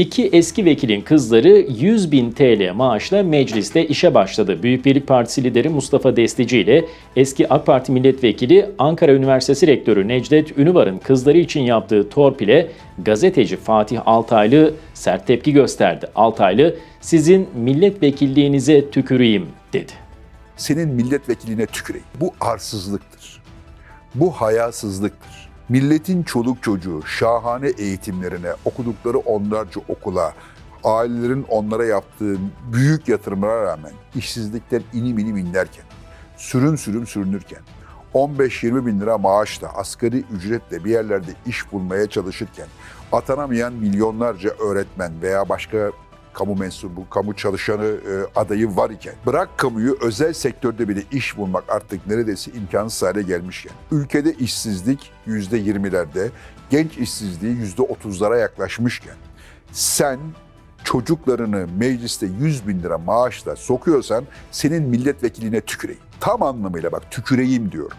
İki eski vekilin kızları 100 bin TL maaşla mecliste işe başladı. Büyük Birlik Partisi lideri Mustafa Destici ile eski AK Parti milletvekili Ankara Üniversitesi Rektörü Necdet Ünüvar'ın kızları için yaptığı torpile gazeteci Fatih Altaylı sert tepki gösterdi. Altaylı, sizin milletvekilliğinize tüküreyim dedi. senin milletvekiline tüküreyim. Bu arsızlıktır. Bu hayasızlıktır. Milletin çoluk çocuğu şahane eğitimlerine, okudukları onlarca okula, ailelerin onlara yaptığı büyük yatırımlara rağmen işsizlikten inim inim inlerken, sürüm sürüm sürünürken, 15-20 bin lira maaşla, asgari ücretle bir yerlerde iş bulmaya çalışırken, atanamayan milyonlarca öğretmen veya başka kamu mensubu, kamu çalışanı e, adayı var iken, bırak kamuyu özel sektörde bile iş bulmak artık neredeyse imkansız hale gelmişken, ülkede işsizlik yüzde yirmilerde, genç işsizliği yüzde otuzlara yaklaşmışken, sen çocuklarını mecliste 100 bin lira maaşla sokuyorsan senin milletvekiline tüküreyim. Tam anlamıyla bak tüküreyim diyorum.